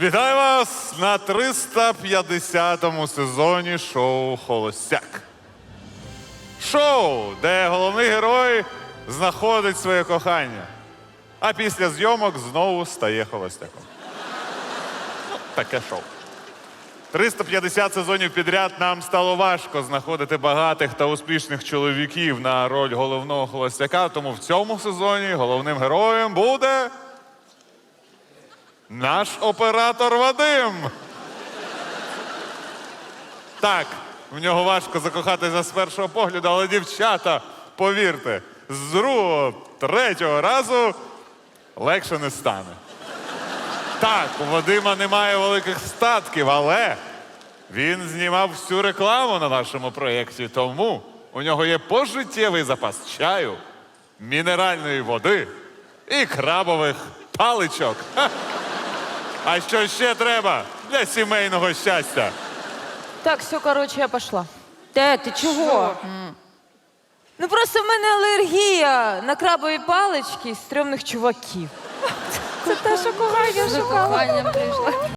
Вітаю вас на 350-му сезоні шоу Холостяк. Шоу, де головний герой знаходить своє кохання, а після зйомок знову стає холостяком. Ну, Таке шоу. 350 сезонів підряд нам стало важко знаходити багатих та успішних чоловіків на роль головного холостяка, тому в цьому сезоні головним героєм буде наш оператор Вадим. Так, в нього важко закохатися з першого погляду, але дівчата, повірте, з другого, третього разу легше не стане. Так, у Вадима немає великих статків, але він знімав всю рекламу на нашому проєкті, тому у нього є пожиттєвий запас чаю, мінеральної води і крабових паличок. А що ще треба для сімейного щастя? Так, все, коротше, я пошла. Те, ти чого? Ну просто в мене алергія на крабові палички і стрьомних чуваків. Це те, що кохання шукала. коханням прийшла.